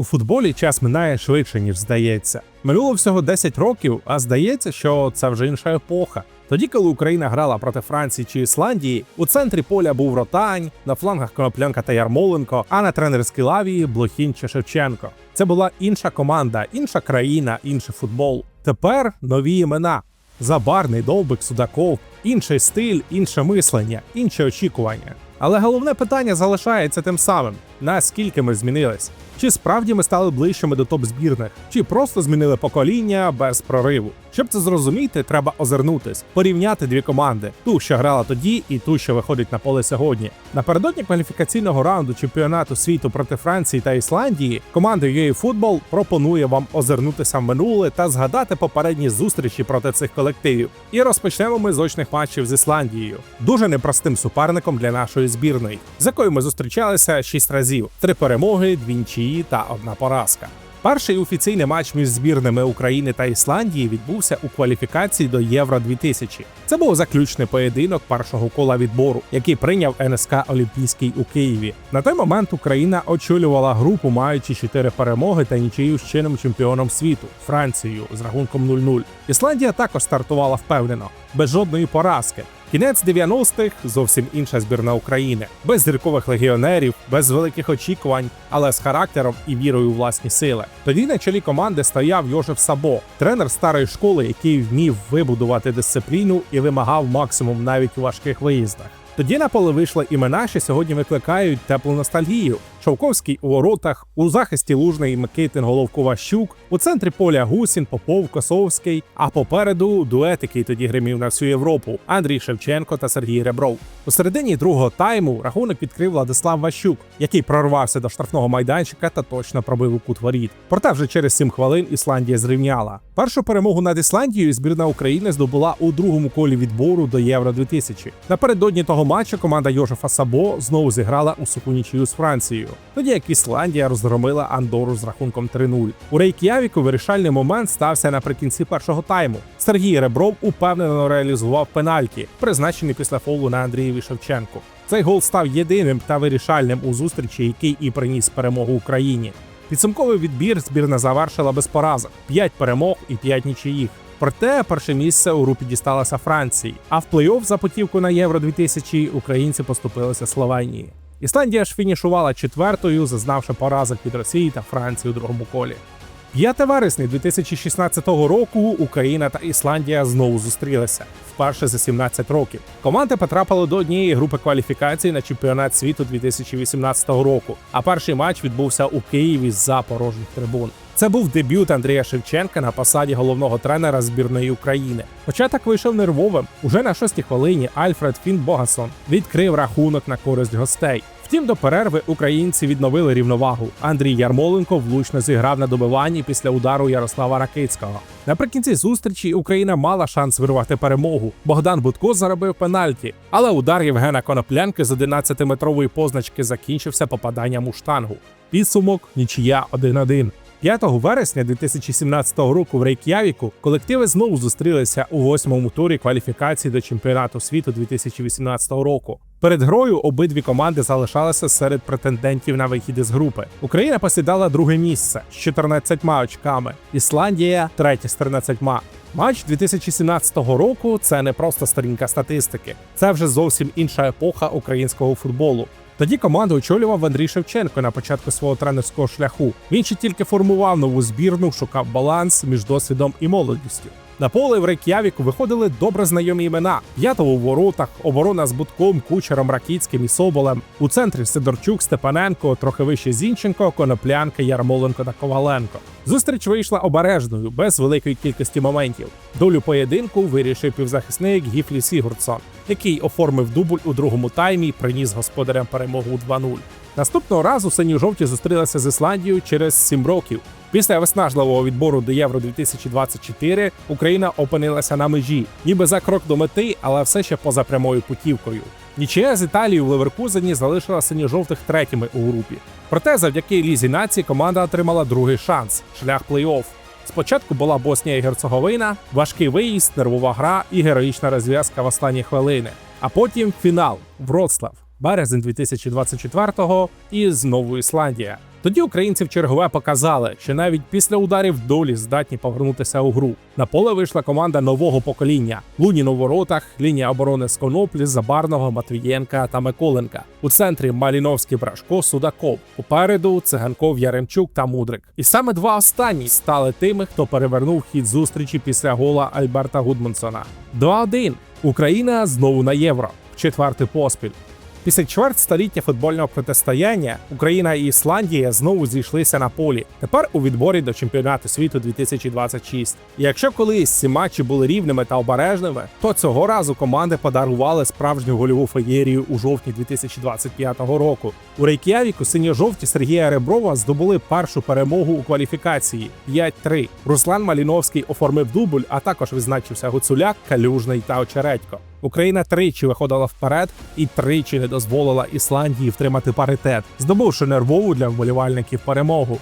У футболі час минає швидше, ніж здається. Минуло всього 10 років, а здається, що це вже інша епоха. Тоді, коли Україна грала проти Франції чи Ісландії, у центрі поля був Ротань, на флангах Коноплянка та Ярмоленко, а на тренерській лаві Блохін чи Шевченко. Це була інша команда, інша країна, інший футбол. Тепер нові імена: Забарний, Довбик, Судаков, інший стиль, інше мислення, інші очікування. Але головне питання залишається тим самим: наскільки ми змінились? Чи справді ми стали ближчими до топ збірних, чи просто змінили покоління без прориву? Щоб це зрозуміти, треба озирнутись, порівняти дві команди: ту, що грала тоді, і ту, що виходить на поле сьогодні. Напередодні кваліфікаційного раунду чемпіонату світу проти Франції та Ісландії команда UA Football пропонує вам озирнутися в минуле та згадати попередні зустрічі проти цих колективів. І розпочнемо ми з очних матчів з Ісландією, дуже непростим суперником для нашої збірної, з якою ми зустрічалися шість разів: три перемоги, дві нічиї та одна поразка. Перший офіційний матч між збірними України та Ісландії відбувся у кваліфікації до Євро 2000. Це був заключний поєдинок першого кола відбору, який прийняв НСК Олімпійський у Києві. На той момент Україна очолювала групу, маючи чотири перемоги та нічию з чинним чемпіоном світу Францією з рахунком 0-0. Ісландія також стартувала впевнено, без жодної поразки. Кінець 90-х – зовсім інша збірна України, без зіркових легіонерів, без великих очікувань, але з характером і вірою у власні сили. Тоді на чолі команди стояв Йожеф Сабо, тренер старої школи, який вмів вибудувати дисципліну і вимагав максимум навіть у важких виїздах. Тоді на поле вийшли імена, що сьогодні викликають теплу ностальгію. Шовковський у воротах, у захисті Лужний Микитин Головкова Щук, у центрі поля Гусін, Попов, Косовський, а попереду дует, який тоді гримів на всю Європу Андрій Шевченко та Сергій Ребров. У середині другого тайму рахунок відкрив Владислав Ващук, який прорвався до штрафного майданчика та точно пробив у кут воріт. Проте вже через 7 хвилин Ісландія зрівняла. Першу перемогу над Ісландією збірна України здобула у другому колі відбору до Євро 2000. Напередодні того матчу команда Йожефа Сабо знову зіграла у суху нічию з Францією. Тоді як Ісландія розгромила Андору з рахунком 3-0. У Рейк'явіку вирішальний момент стався наприкінці першого тайму. Сергій Ребров упевнено реалізував пенальті, призначений після фолу на Андрієві Шевченку. Цей гол став єдиним та вирішальним у зустрічі, який і приніс перемогу Україні. Підсумковий відбір збірна завершила без поразок: 5 перемог і 5 нічиїх. Проте перше місце у групі дісталося Франції. А в плей-офф за путівку на Євро 2000 українці поступилися Словенії. Ісландія ж фінішувала четвертою, зазнавши поразок від Росії та Франції у другому колі. 5 вересня 2016 року Україна та Ісландія знову зустрілися вперше за 17 років. Команди потрапили до однієї групи кваліфікації на чемпіонат світу 2018 року. А перший матч відбувся у Києві за порожніх трибун. Це був дебют Андрія Шевченка на посаді головного тренера збірної України. Початок вийшов нервовим. Уже на шостій хвилині Альфред Фін Богасон відкрив рахунок на користь гостей. Втім, до перерви українці відновили рівновагу. Андрій Ярмоленко влучно зіграв на добиванні після удару Ярослава Ракицького. Наприкінці зустрічі Україна мала шанс вирвати перемогу. Богдан Будко заробив пенальті, але удар Євгена Коноплянки з 11-метрової позначки закінчився попаданням у штангу. Підсумок нічия 1-1. 5 вересня 2017 року в Рейк'явіку колективи знову зустрілися у восьмому турі кваліфікації до чемпіонату світу 2018 року. Перед грою обидві команди залишалися серед претендентів на вихід із групи. Україна посідала друге місце з 14 очками. Ісландія третє з 13. Матч 2017 року це не просто сторінка статистики, це вже зовсім інша епоха українського футболу. Тоді команду очолював Андрій Шевченко на початку свого тренерського шляху. Він ще тільки формував нову збірну, шукав баланс між досвідом і молодістю. На поле в Рейк'явіку виходили добре знайомі імена: П'ятого у воротах, оборона з Будком, Кучером, Ракіцьким і Соболем. У центрі Сидорчук, Степаненко, трохи вище Зінченко, Коноплянка, Ярмоленко та Коваленко. Зустріч вийшла обережною, без великої кількості моментів. Долю поєдинку вирішив півзахисник Гіфлі Сігурдсон, який оформив дубль у другому таймі і приніс господарям перемогу 2-0. Наступного разу синьо-жовті зустрілися з Ісландією через 7 років. Після виснажливого відбору до Євро 2024 Україна опинилася на межі, ніби за крок до мети, але все ще поза прямою путівкою. Нічия з Італією в Леверкузені залишила синьо-жовтих третіми у групі. Проте, завдяки лізі нації, команда отримала другий шанс шлях плей-офф. Спочатку була Боснія і Герцеговина, важкий виїзд, нервова гра і героїчна розв'язка в останні хвилини. А потім фінал Вроцлав, березень 2024-го і знову Ісландія. Тоді українці в чергове показали, що навіть після ударів долі здатні повернутися у гру. На поле вийшла команда нового покоління: Лунін у воротах, лінія оборони з Коноплі, Забарного, Матвієнка та Миколенка. У центрі Маліновський Брашко, Судаков. Попереду Циганков, Яремчук та Мудрик. І саме два останні стали тими, хто перевернув хід зустрічі після гола Альберта Гудмансона. 2-1. Україна знову на євро. Четвертий поспіль. Після чверть століття футбольного протистояння Україна і Ісландія знову зійшлися на полі. Тепер у відборі до чемпіонату світу 2026. І якщо колись ці матчі були рівними та обережними, то цього разу команди подарували справжню гольову феєрію у жовтні 2025 року. У Рейк'явіку синьо-жовті Сергія Реброва здобули першу перемогу у кваліфікації 5-3. Руслан Маліновський оформив дубль, а також відзначився Гуцуляк, Калюжний та Очередько. Україна тричі виходила вперед і тричі не дозволила Ісландії втримати паритет, здобувши нервову для вболівальників перемогу.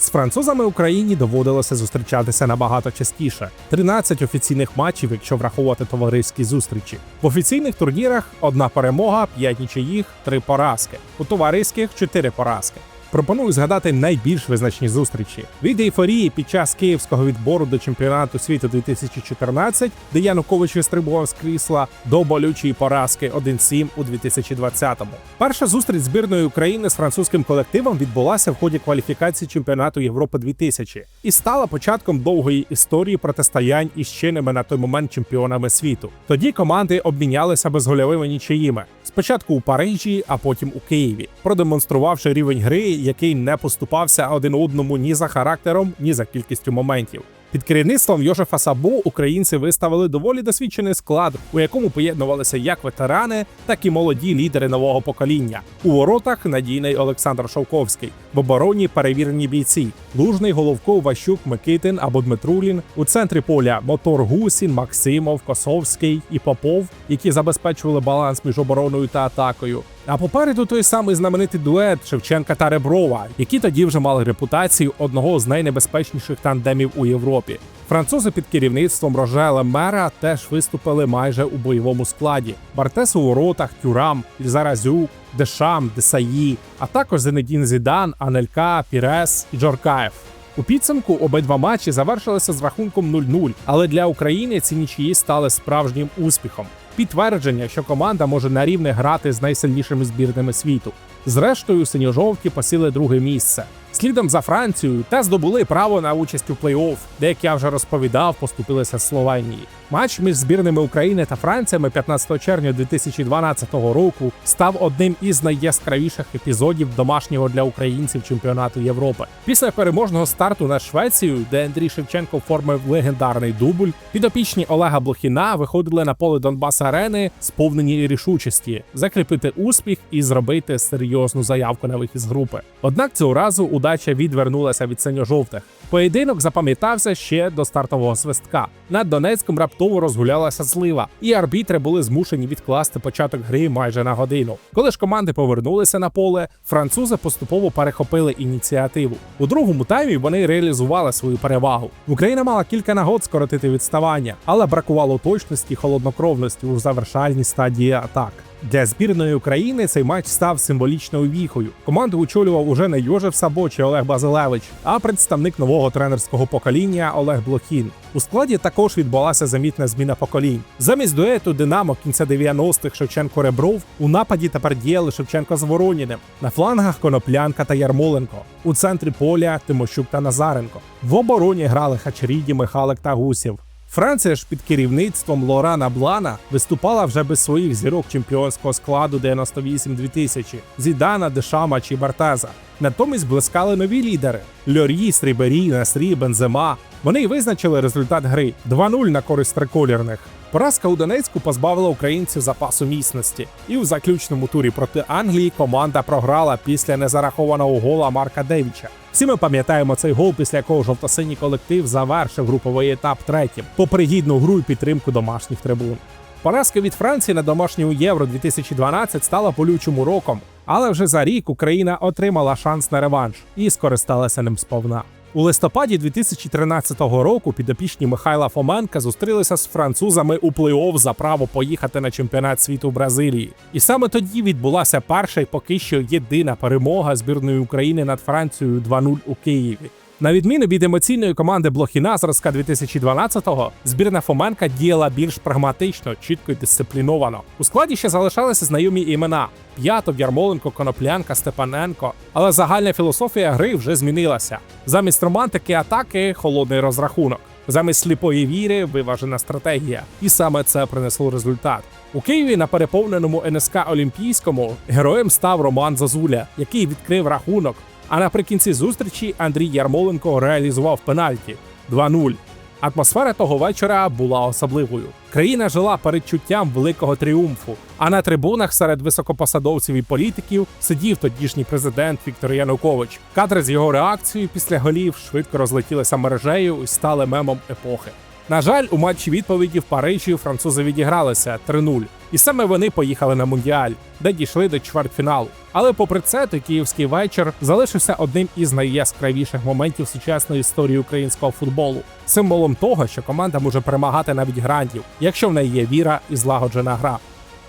З французами Україні доводилося зустрічатися набагато частіше: 13 офіційних матчів, якщо враховувати товариські зустрічі. В офіційних турнірах одна перемога, 5 нічиїх, 3 поразки. У товариських 4 поразки. Пропоную згадати найбільш визначні зустрічі від ейфорії під час київського відбору до чемпіонату світу 2014, де Янукович вистрибував з крісла до болючої поразки 1-7 у 2020-му. Перша зустріч збірної України з французьким колективом відбулася в ході кваліфікації чемпіонату Європи 2000 і стала початком довгої історії протистоянь із чинними на той момент чемпіонами світу. Тоді команди обмінялися безгольовими нічиїми. Спочатку у Парижі, а потім у Києві, продемонструвавши рівень гри який не поступався один одному ні за характером, ні за кількістю моментів. Під керівництвом Йошефа Сабо українці виставили доволі досвідчений склад, у якому поєднувалися як ветерани, так і молоді лідери нового покоління. У воротах надійний Олександр Шовковський, в обороні перевірені бійці: Лужний, Головков, Ващук, Микитин або Дмитрулін. У центрі поля мотор Гусін, Максимов, Косовський і Попов, які забезпечували баланс між обороною та атакою. А попереду той самий знаменитий дует Шевченка та Реброва, які тоді вже мали репутацію одного з найнебезпечніших тандемів у Європі. Французи під керівництвом Рожела Мера теж виступили майже у бойовому складі: Бартес у воротах, Тюрам, Ільзаразюк, Дешам, Десаї, а також Зенедін Зідан, Анелька, Пірес і Джоркаєв. У підсумку обидва матчі завершилися з рахунком 0-0, але для України ці нічиї стали справжнім успіхом. Підтвердження, що команда може на рівне грати з найсильнішими збірними світу. Зрештою, синьо-жовті посіли друге місце слідом за Францією та здобули право на участь у плей-офф, де, як я вже розповідав, поступилися Словенії. Матч між збірними України та Франціями 15 червня 2012 року став одним із найяскравіших епізодів домашнього для українців чемпіонату Європи. Після переможного старту на Швецію, де Андрій Шевченко оформив легендарний дубль, підопічні Олега Блохіна виходили на поле Донбас Арени, сповнені рішучості, закріпити успіх і зробити серйозну заявку на вихід з групи. Однак цього разу удача відвернулася від синьо-жовтих. Поєдинок запам'ятався ще до стартового свистка. Над Донецьком раптово розгулялася злива, і арбітри були змушені відкласти початок гри майже на годину. Коли ж команди повернулися на поле, французи поступово перехопили ініціативу. У другому таймі вони реалізували свою перевагу. Україна мала кілька нагод скоротити відставання, але бракувало точності, холоднокровності у завершальній стадії атак. Для збірної України цей матч став символічною віхою. Команду очолював уже не Йожев Сабо чи Олег Базилевич, а представник нового тренерського покоління Олег Блохін. У складі також відбулася замітна зміна поколінь. Замість дуету Динамо кінця 90-х Шевченко Ребров у нападі тепер діяли Шевченко з Вороніним. На флангах Коноплянка та Ярмоленко. У центрі поля Тимощук та Назаренко. В обороні грали Хачеріді, Михалик та Гусів. Франція ж під керівництвом Лорана Блана виступала вже без своїх зірок чемпіонського складу 98-2000 Зідана, Дешама чи Бартеза. Натомість блискали нові лідери: Льорі, Срібері, Насрі, Бензема. Вони й визначили результат гри 2-0 на користь триколірних. Поразка у Донецьку позбавила українців запасу міцності, і у заключному турі проти Англії команда програла після незарахованого гола Марка Девіча. Всі ми пам'ятаємо цей гол, після якого жовто-синій колектив завершив груповий етап третім, попри гідну гру і підтримку домашніх трибун. Поразка від Франції на домашньому євро 2012 стала болючим уроком, Але вже за рік Україна отримала шанс на реванш і скористалася ним сповна. У листопаді 2013 року підопічні Михайла Фоменка зустрілися з французами у плей-офф за право поїхати на чемпіонат світу в Бразилії. І саме тоді відбулася перша і поки що єдина перемога збірної України над Францією 2-0 у Києві. На відміну від емоційної команди Блохіна зразка 2012-го, збірна Фоменка діяла більш прагматично, чітко і дисципліновано. У складі ще залишалися знайомі імена: П'ятов, Ярмоленко, Коноплянка, Степаненко. Але загальна філософія гри вже змінилася. Замість романтики атаки холодний розрахунок. Замість сліпої віри виважена стратегія. І саме це принесло результат. У Києві на переповненому НСК Олімпійському героєм став Роман Зазуля, який відкрив рахунок. А наприкінці зустрічі Андрій Ярмоленко реалізував пенальті 2-0. Атмосфера того вечора була особливою. Країна жила передчуттям великого тріумфу. А на трибунах серед високопосадовців і політиків сидів тодішній президент Віктор Янукович. Кадри з його реакцією після голів швидко розлетілися мережею і стали мемом епохи. На жаль, у матчі відповіді в Парижі французи відігралися 3-0. І саме вони поїхали на мундіаль, де дійшли до чвертьфіналу. Але попри це, той київський вечір залишився одним із найяскравіших моментів сучасної історії українського футболу, символом того, що команда може перемагати навіть грандів, якщо в неї є віра і злагоджена гра.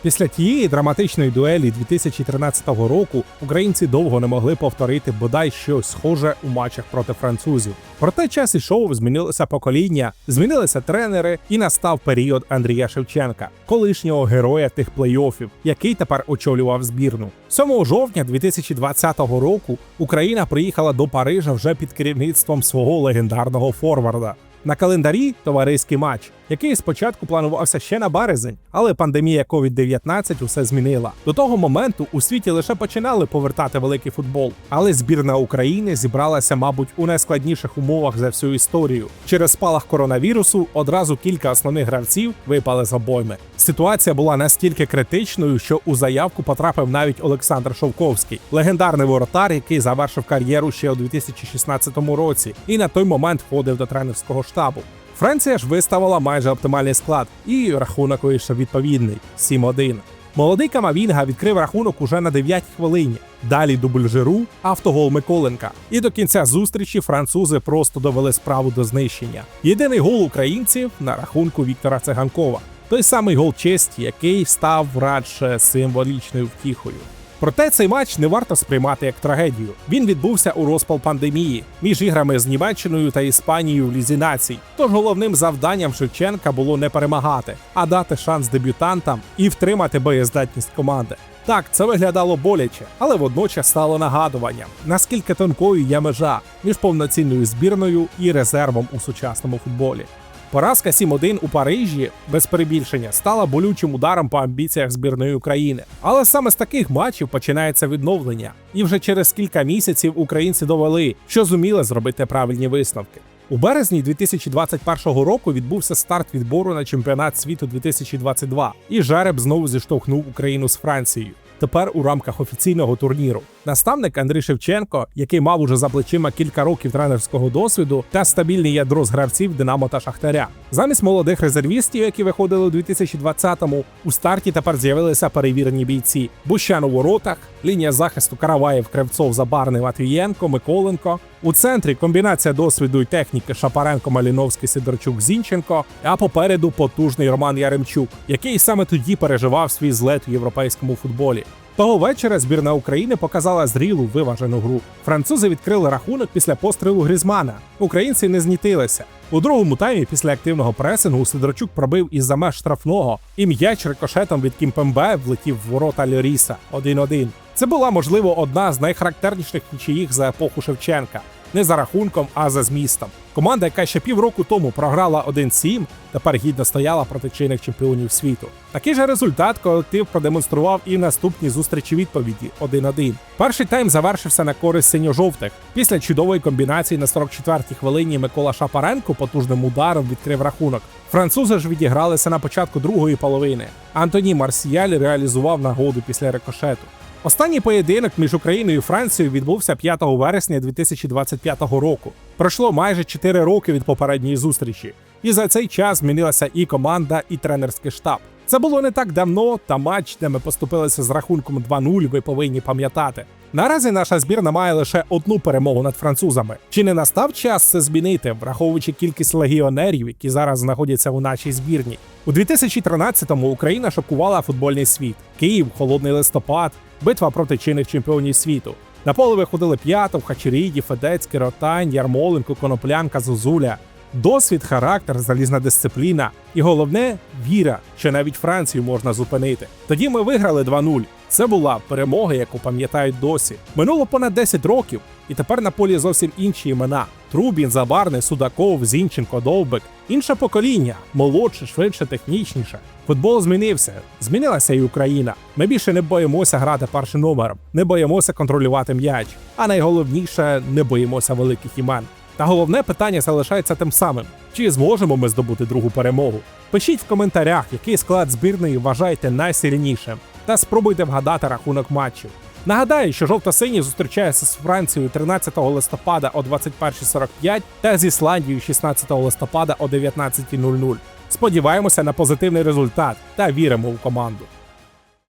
Після тієї драматичної дуелі 2013 року українці довго не могли повторити бодай щось схоже у матчах проти французів. Проте час ішов, змінилося покоління, змінилися тренери, і настав період Андрія Шевченка, колишнього героя тих плей-оффів, який тепер очолював збірну. 7 жовтня 2020 року Україна приїхала до Парижа вже під керівництвом свого легендарного форварда. На календарі товариський матч, який спочатку планувався ще на березень, але пандемія COVID-19 усе змінила. До того моменту у світі лише починали повертати великий футбол, але збірна України зібралася, мабуть, у найскладніших умовах за всю історію. Через спалах коронавірусу одразу кілька основних гравців випали з обойми. Ситуація була настільки критичною, що у заявку потрапив навіть Олександр Шовковський, легендарний воротар, який завершив кар'єру ще у 2016 році, і на той момент входив до тренерського штабу. Франція ж виставила майже оптимальний склад, і рахунок вийшов відповідний 7-1. Молодий Камавінга відкрив рахунок уже на 9 хвилині. Далі дубль Жиру, автогол Миколенка. І до кінця зустрічі французи просто довели справу до знищення. Єдиний гол українців на рахунку Віктора Циганкова. Той самий гол честі, який став радше символічною втіхою. Проте цей матч не варто сприймати як трагедію. Він відбувся у розпал пандемії між іграми з Німеччиною та Іспанією в лізі націй. Тож головним завданням Шевченка було не перемагати, а дати шанс дебютантам і втримати боєздатність команди. Так, це виглядало боляче, але водночас стало нагадуванням, наскільки тонкою є межа між повноцінною збірною і резервом у сучасному футболі. Поразка 7-1 у Парижі без перебільшення стала болючим ударом по амбіціях збірної України. Але саме з таких матчів починається відновлення, і вже через кілька місяців українці довели, що зуміли зробити правильні висновки. У березні 2021 року відбувся старт відбору на чемпіонат світу 2022, і жереб знову зіштовхнув Україну з Францією. Тепер у рамках офіційного турніру наставник Андрій Шевченко, який мав уже за плечима кілька років тренерського досвіду та стабільне ядро з гравців Динамо та Шахтаря. Замість молодих резервістів, які виходили у 2020-му, у старті тепер з'явилися перевірені бійці: Бущан у воротах, лінія захисту Караваєв, Кривцов, Забарний, Матвієнко, Миколенко. У центрі комбінація досвіду й техніки Шапаренко, Маліновський, Сидорчук, Зінченко. А попереду потужний Роман Яремчук, який саме тоді переживав свій злет у європейському футболі. Того вечора збірна України показала зрілу виважену гру. Французи відкрили рахунок після пострілу Грізмана. Українці не знітилися. У другому таймі після активного пресингу Сидорчук пробив із за меж штрафного, і м'яч рикошетом від Кімпембе влетів в ворота Льоріса 1-1. Це була можливо одна з найхарактерніших нічиїх за епоху Шевченка. Не за рахунком, а за змістом. Команда, яка ще півроку тому програла 1-7, тепер гідно стояла проти чинних чемпіонів світу. Такий же результат колектив продемонстрував і в наступній зустрічі відповіді 1-1. Перший тайм завершився на користь синьо-жовтих. Після чудової комбінації на 44-й хвилині Микола Шапаренко потужним ударом відкрив рахунок. Французи ж відігралися на початку другої половини. Антоні Марсіяль реалізував нагоду після рикошету. Останній поєдинок між Україною і Францією відбувся 5 вересня 2025 року. Пройшло майже 4 роки від попередньої зустрічі. І за цей час змінилася і команда, і тренерський штаб. Це було не так давно, та матч, де ми поступилися з рахунком 2-0, ви повинні пам'ятати. Наразі наша збірна має лише одну перемогу над французами. Чи не настав час це змінити, враховуючи кількість легіонерів, які зараз знаходяться у нашій збірні? У 2013-му Україна шокувала футбольний світ: Київ, холодний листопад, битва проти чинних чемпіонів світу. На поле виходили П'ятов, Хачеріді, Федецький, Ротань, Ярмоленко, Коноплянка, Зозуля. Досвід, характер, залізна дисципліна і головне віра, що навіть Францію можна зупинити. Тоді ми виграли 2-0. Це була перемога, яку пам'ятають досі. Минуло понад 10 років, і тепер на полі зовсім інші імена: Трубін, Забарний, Судаков, Зінченко, Довбик. Інше покоління, молодше, швидше, технічніше. Футбол змінився, змінилася і Україна. Ми більше не боїмося грати першим номером, не боїмося контролювати м'яч. А найголовніше не боїмося великих імен. Та головне питання залишається тим самим: чи зможемо ми здобути другу перемогу? Пишіть в коментарях, який склад збірної вважаєте найсильнішим, та спробуйте вгадати рахунок матчів. Нагадаю, що жовто-сині зустрічається з Францією 13 листопада о 21.45 та з Ісландією 16 листопада о 19.00. Сподіваємося на позитивний результат та віримо в команду.